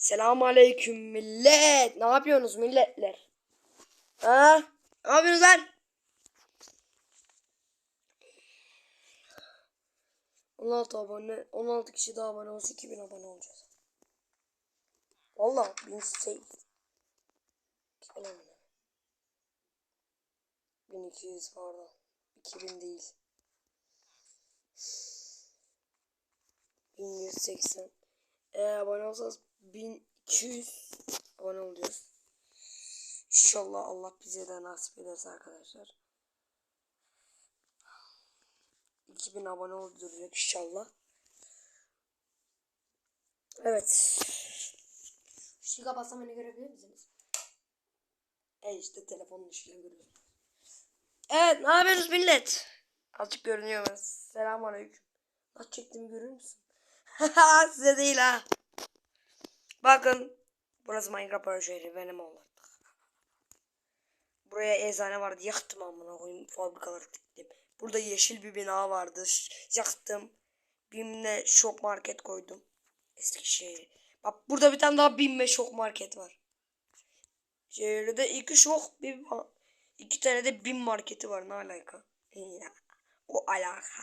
Selamun aleyküm millet. Ne yapıyorsunuz milletler? Ha? Ne yapıyorsunuz lan? ...16 abone, 16 kişi daha abone olsa 2000 abone olacağız. Valla 1008. 1200 pardon. 2000 değil. 1180. Eğer abone olsanız 1200 abone olacağız. İnşallah Allah bize de nasip ederse arkadaşlar. 2000 abone olacak inşallah. Evet. Işığı kapatsam beni görebilir misiniz? E işte telefonun ışığını görüyorsunuz. Evet ne yapıyorsunuz millet? Azıcık görünüyor mu? Selamünaleyküm. Nasıl çektiğimi görüyor musun? Size değil ha. Bakın. Burası Minecraft şehri. Benim oğlum. Buraya eczane vardı. Yaktım amına koyayım. Fabrikaları diktim. Burada yeşil bir bina vardı. Yaktım. Bim'le şok market koydum. Eskişehir. Bak burada bir tane daha Bim şok market var. Şehirde iki şok bir iki tane de Bim marketi var. Ne alaka? O alaka.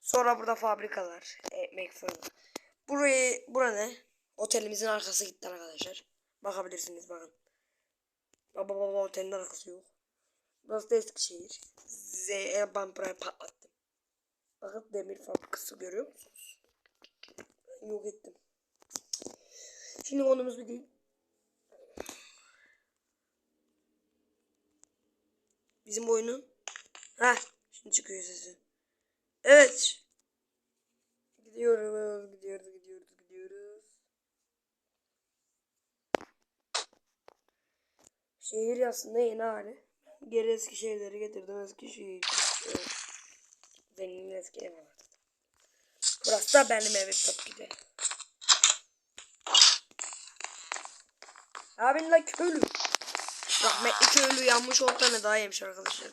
Sonra burada fabrikalar. Ekmek fırını. Burayı, bura ne? Otelimizin arkası gitti arkadaşlar. Bakabilirsiniz bakın. Baba baba otelin arkası yok. Burası da Eskişehir. Z'ye buraya patlattım. Bakın demir fabrikası görüyor musunuz? Yok ettim. Şimdi konumuz bir değil. Bizim oyunun. Ha, şimdi çıkıyor sesi. Evet. Gidiyoruz, gidiyoruz, gidiyoruz. Şehir aslında yeni hali. Geri eski şehirleri getirdim. Eski şehir. Zengin eski ev vardı. Burası da benim evim tabii ki de. Abin la köylü. Rahmetli köylü yanmış ortana daha yemiş arkadaşlar.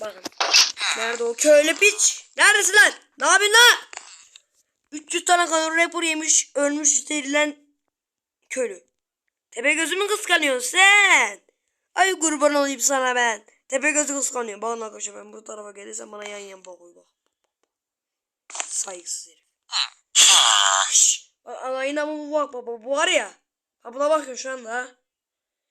Bakın. Nerede o köylü piç? Neredesin lan? Ne yapıyorsun lan? 300 tane kanır rapor yemiş ölmüş serilen köylü. Tepe gözümü kıskanıyorsun sen. Ay kurban olayım sana ben. Tepe gözü kıskanıyor. Bakın arkadaşlar ben bu tarafa gelirsem bana yan yan bakıyor bak. Saygısız herif. Bak Anayına mı bak baba bu var ya. Ha buna bakın şu anda ha.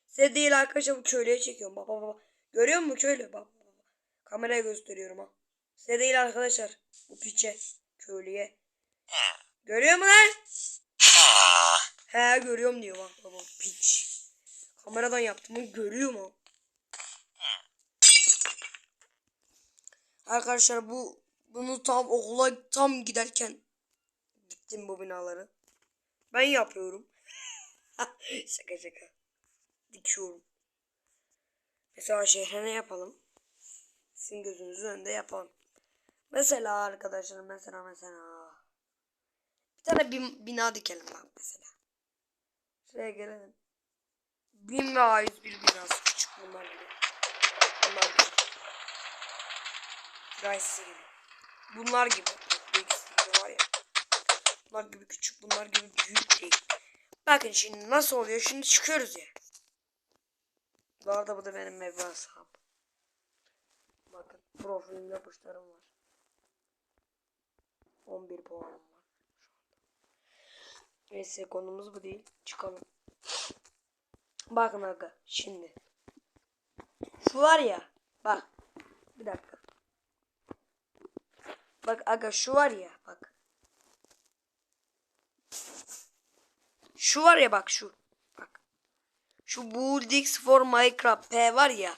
Size değil arkadaşlar bu köylüye çekiyorum. Bak bak bak. Görüyor musun köylü? Bak bak bak. Kameraya gösteriyorum ha. Size değil arkadaşlar. Bu piçe. Köylüye. Görüyor mu lan? He görüyorum diyor bak baba piç. Kameradan yaptım bunu görüyor mu? Arkadaşlar bu bunu tam okula tam giderken gittim bu binaları. Ben yapıyorum. şaka şaka. Dikiyorum. Mesela şehre ne yapalım? Sizin gözünüzün önünde yapalım. Mesela arkadaşlar mesela mesela. Bir tane bin- bina dikelim bak mesela. Şuraya gelelim. Bin ve A101 binası küçük bunlar gibi. Bunlar gibi. Rice gibi. Bunlar gibi. Var ya. Bunlar gibi küçük bunlar gibi büyük değil. Bakın şimdi nasıl oluyor? Şimdi çıkıyoruz ya. Bu arada bu da benim saham. Bakın profilim yapışlarım var. 11 puanım var. Neyse konumuz bu değil. Çıkalım. Bakın aga şimdi. Şu var ya. Bak. Bir dakika. Bak aga şu var ya. Bak. Şu var ya bak şu. Bak. Şu Buildings for Minecraft P var ya.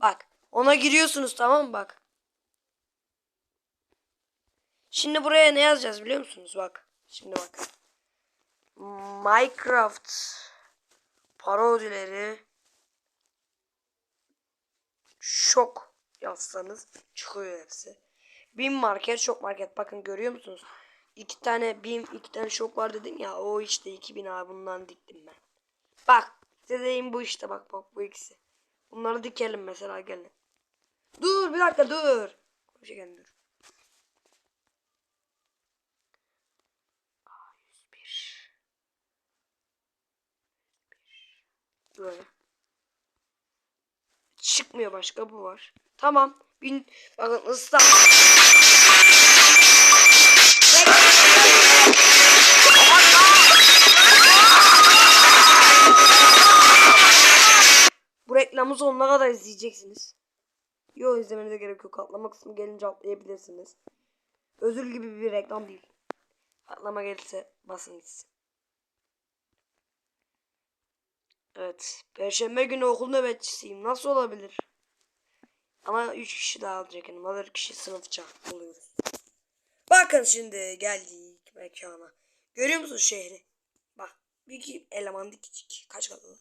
Bak. Ona giriyorsunuz tamam mı bak. Şimdi buraya ne yazacağız biliyor musunuz? Bak. Şimdi bak. Minecraft parodileri şok yazsanız çıkıyor hepsi. Bin market şok market bakın görüyor musunuz? İki tane bin iki tane şok var dedim ya o işte iki bin abi bundan diktim ben. Bak dediğim bu işte bak bak bu ikisi. Bunları dikelim mesela gelin. Dur bir dakika dur. Konuşurken dur. Şuraya. Çıkmıyor başka bu var. Tamam. Bin, bakın ıslah. Bu reklamı sonuna kadar izleyeceksiniz. Yok izlemenize gerek yok. Atlama kısmı gelince atlayabilirsiniz. Özür gibi bir reklam değil. Atlama gelirse basın gitsin. Evet. Perşembe günü okul nöbetçisiyim. Nasıl olabilir? Ama 3 kişi daha alacak yani. 4 kişi sınıfça oluyoruz. Bakın şimdi geldik mekana. Görüyor musunuz şehri? Bak. Bir iki eleman dikicik. Kaç katlı?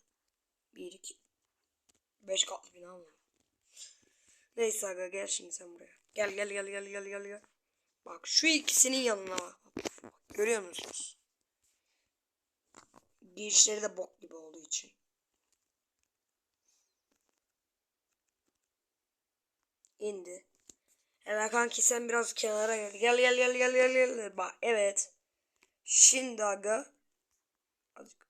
Bir iki. Beş katlı bina var. Neyse aga gel şimdi sen buraya. Gel gel gel gel gel gel gel. Bak şu ikisinin yanına bak. Görüyor musunuz? Girişleri de bok gibi olduğu için. İndi. Evet kanki sen biraz kenara gel. Gel gel gel gel gel gel. Bak evet. Şimdi aga. Azıcık.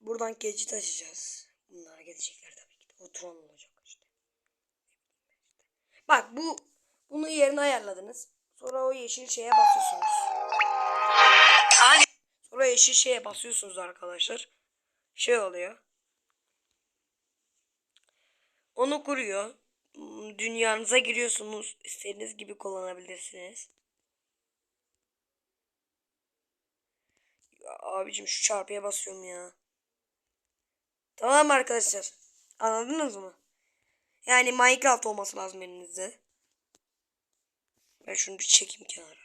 Buradan geçit açacağız. Bunlar gidecekler tabii ki. Oturan olacak işte. Bak bu bunu yerine ayarladınız. Sonra o yeşil şeye basıyorsunuz. Sonra yeşil şeye basıyorsunuz arkadaşlar. Şey oluyor. Onu kuruyor. Hmm, Dünyanıza giriyorsunuz. İstediğiniz gibi kullanabilirsiniz. Ya abicim şu çarpıya basıyorum ya. Tamam arkadaşlar. Anladınız mı? Yani Minecraft olması lazım elinizde. Ben şunu bir çekeyim kenara.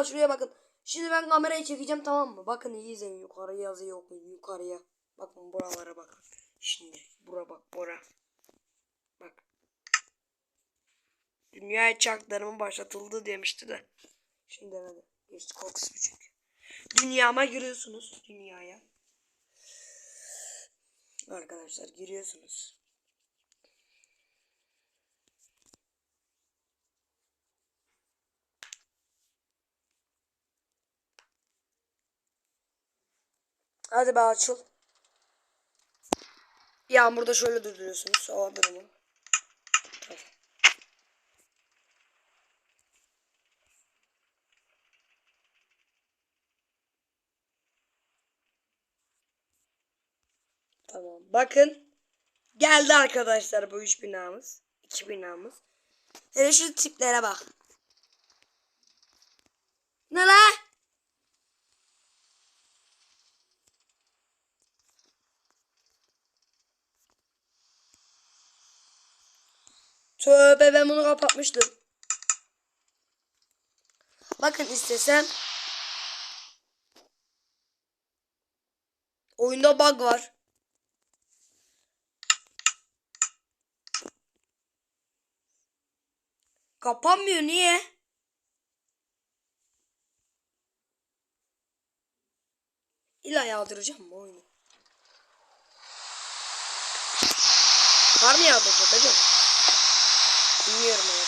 Abi şuraya bakın. Şimdi ben kamerayı çekeceğim tamam mı? Bakın iyi izleyin yukarıya yazıyor okuyun yukarıya. Bakın buralara bakın. Şimdi bura bak bura. Bak. Dünyaya çarklarımın başlatıldı demişti de. Şimdi demedi. Geçti korkusu çünkü. Dünyama giriyorsunuz. Dünyaya. Arkadaşlar giriyorsunuz. Hadi be açıl. Yağmurda şöyle durduruyorsunuz. Hava durumu. Tamam. Bakın. Geldi arkadaşlar bu üç binamız. iki binamız. Hele şu tiplere bak. Ne la? Tövbe ben bunu kapatmıştım. Bakın istesem. Oyunda bug var. Kapanmıyor niye? İlla yağdıracağım mı oyunu? Var mı yağdıracak acaba? нервные.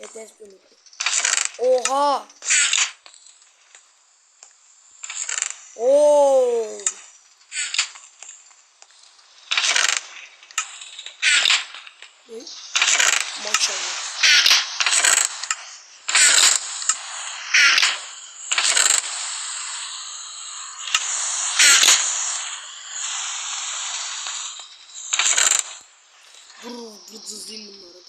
Yeter beni. Oha. Oo. Ne? Maşallah. Dur, dur, hızlıyım bunlara.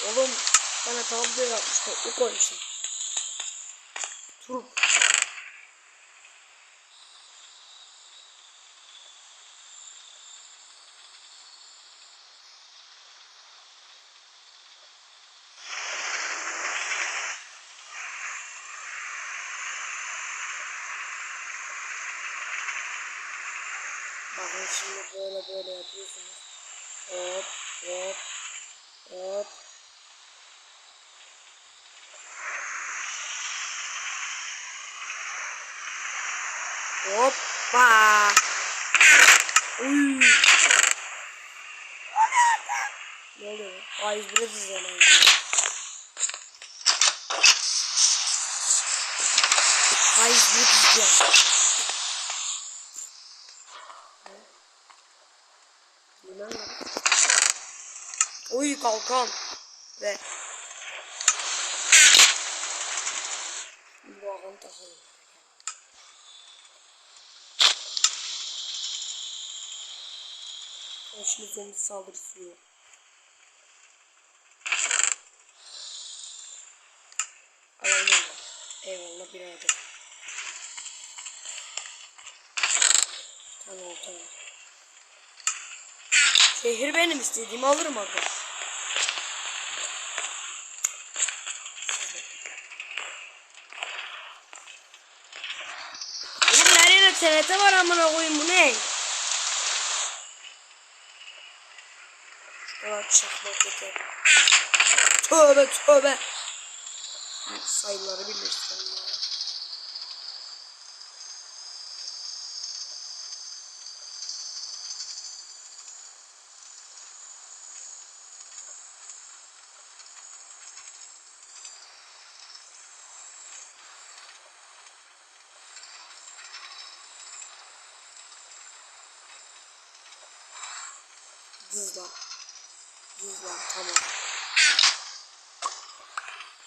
Dur. Oğlum bana tablo yapmışlar. O koymuşlar. Turp. Bakın şimdi böyle böyle yapıyorsunuz. Hoppa. Uy. Ne oluyor? Ay biraz izlemem. Ay biraz izlemem. Bilmem ne. Uy kalkan. Ve bu ağam takalım. O şimdi zombi saldırısı da. Eyvallah bir adet. Tamam tamam. Şehir benim istediğimi alırım. Oğlum her yere TNT var amına koyayım bu ne? Evet çakmak yeter. Tövbe tövbe. Sayıları bilirsin ya. Hızla. Hızla tamam.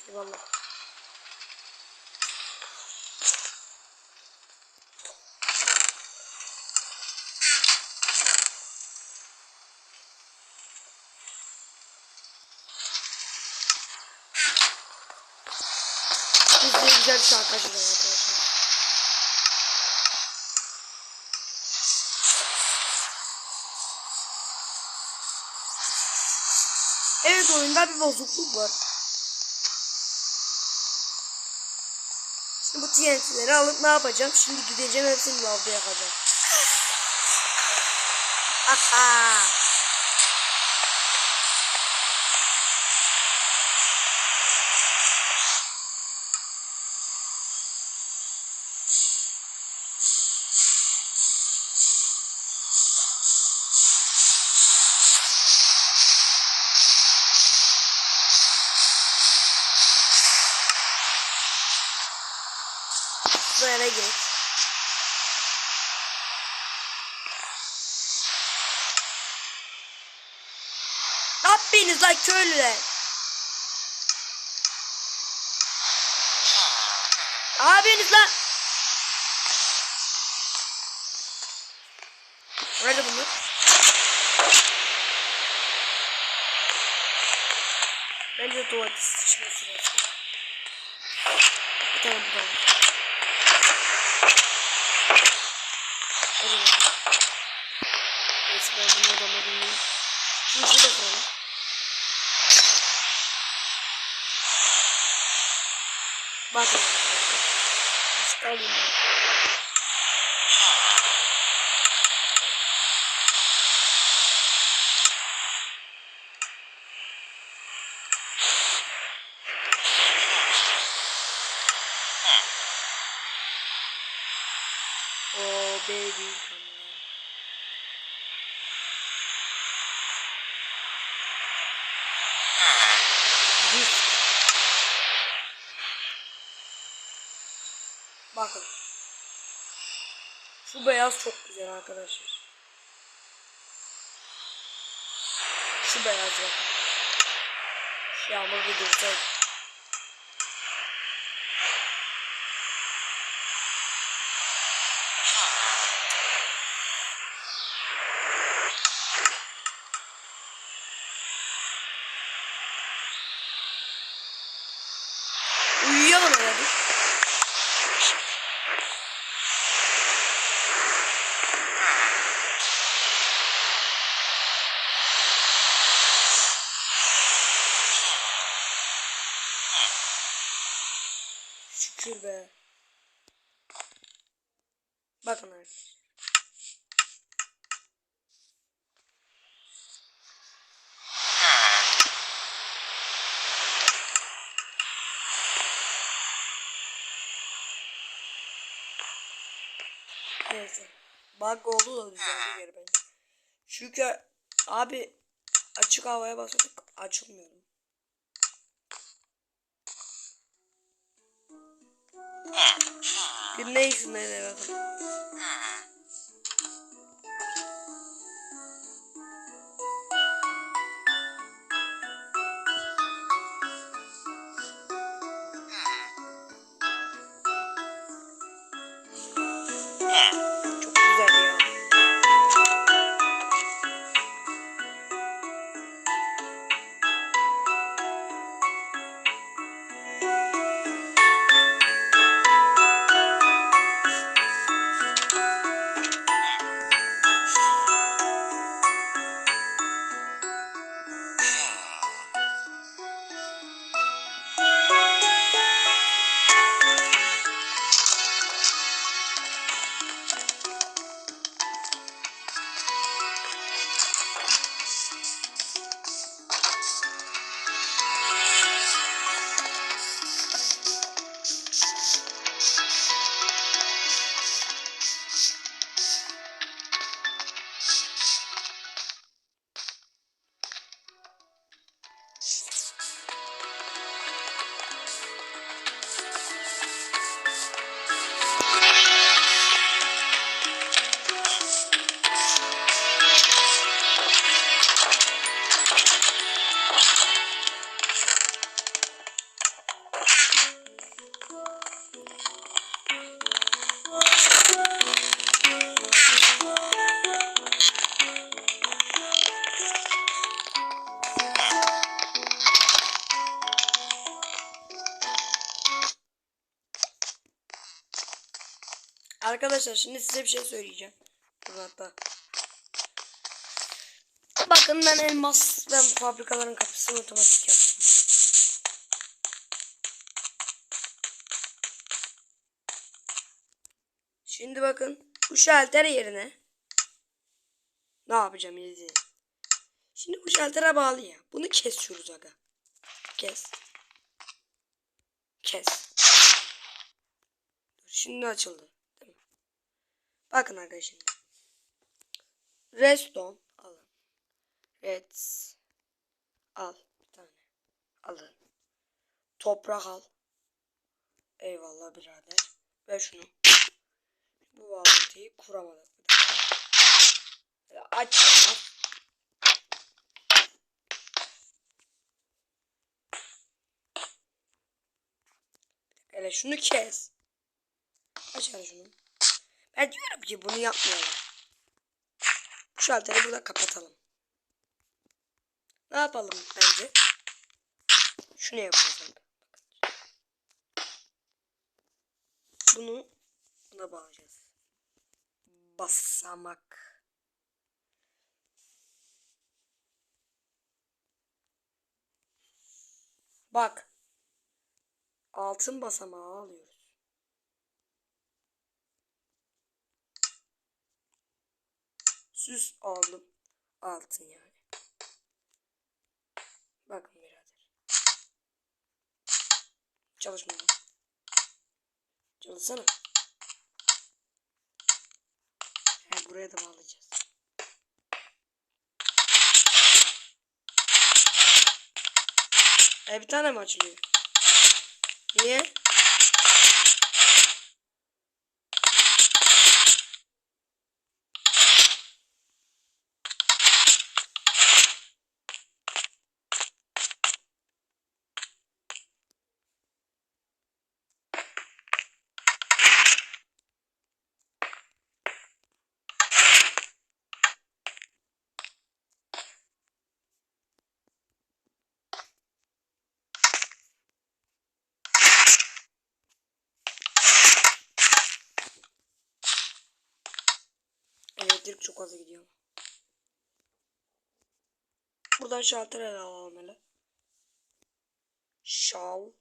Eyvallah. Biz de güzel bir şarkı arkadaşlar. Evet oyunda bir bozukluk var. Şimdi bu TNT'leri alıp ne yapacağım? Şimdi gideceğim hepsini lavda yakacağım. Aha. Böyle gir. Ne yapıyorsunuz lan köylüler? Ne yapıyorsunuz lan? Nerede bunlar? Bence tuvalete sıçma sırası. Bir tane bu da var. Hadi bakalım. Neyse ben bunu adamla dinleyeyim. Şimdi şurada Explode Explode mesmo. Oh, baby. Beyaz çok güzel arkadaşlar. Şu beyaz bakın. Şu yağmur bir dursaydı. bakalım hele bir. Şükür be. Bakın arkadaşlar. Neyse. Bug oldu da düzeldi geri bence. Çünkü abi açık havaya basıyorduk açılmıyordu. Bir neyse ne Arkadaşlar şimdi size bir şey söyleyeceğim. Dur hatta. Bakın ben elmas ben fabrikaların kapısını otomatik yaptım. Şimdi bakın bu şalter yerine ne yapacağım izleyin. Şimdi bu şaltere bağlı ya. Bunu kesiyoruz aga. Kes. Kes. Dur, Şimdi açıldı. Bakın arkadaşlar. Redstone alın. Reds al bir tane. Alın. Toprak al. Eyvallah birader. Ver şunu. Bu bağlantıyı kuramadık. Aç şunu. Hele şunu kes. Aç şunu. Ben diyorum ki bunu yapmayalım. Bu şalteri burada kapatalım. Ne yapalım bence? Şunu yapalım. Bunu buna bağlayacağız. Basamak. Bak. Altın basamağı alıyoruz. Süs aldım. Altın yani. Bakın birader. Çalışmıyor. Çalışsana. He, buraya da bağlayacağız. E bir tane mi açılıyor? Niye? Elektrik çok az gidiyor. Buradan şalter ele hele. Şal.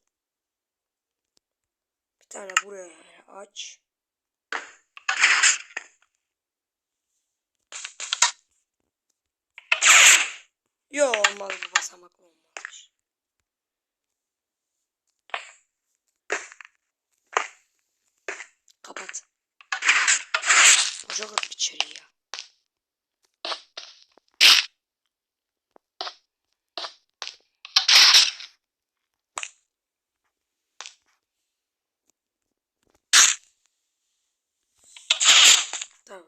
Bir tane buraya aç. Yo olmaz bu basamaklı olmaz. Kapat. Ocak at içeri ya. Tamam.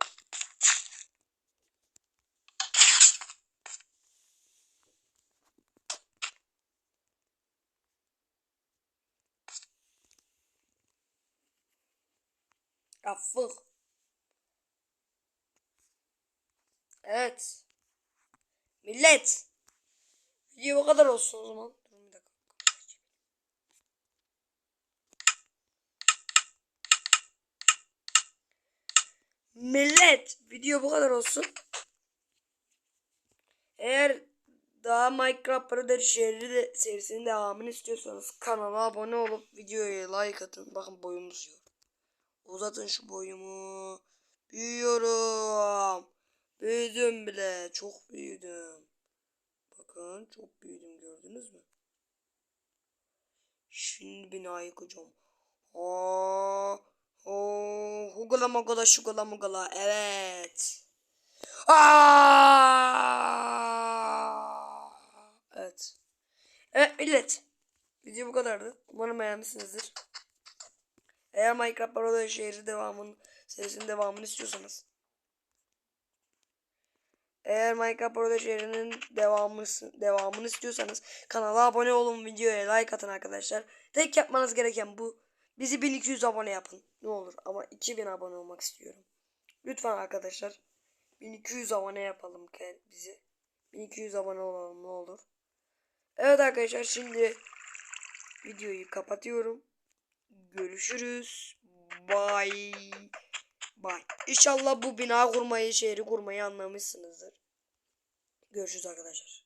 Affık. Evet. Millet. Video bu kadar olsun o zaman. Millet. Video bu kadar olsun. Eğer daha Minecraft Brother şehri de serisinin devamını istiyorsanız kanala abone olup videoya like atın. Bakın boyum uzuyor. Uzatın şu boyumu. Büyüyorum. Büyüdüm bile. Çok büyüdüm. Bakın çok büyüdüm gördünüz mü? Şimdi bina yıkacağım. Aa, oo, hugala mugala şugala mugala. Evet. Aa! Evet. Evet millet. Video bu kadardı. Umarım beğenmişsinizdir. Eğer Minecraft Parodiya şehri devamının serisinin devamını istiyorsanız eğer Minecraft Parodiya şehrinin devamını, devamını istiyorsanız kanala abone olun videoya like atın arkadaşlar. Tek yapmanız gereken bu. Bizi 1200 abone yapın. Ne olur ama 2000 abone olmak istiyorum. Lütfen arkadaşlar. 1200 abone yapalım bizi. 1200 abone olalım ne olur. Evet arkadaşlar şimdi videoyu kapatıyorum. Görüşürüz. Bye. Bye. İnşallah bu bina kurmayı, şehri kurmayı anlamışsınızdır. Görüşürüz arkadaşlar.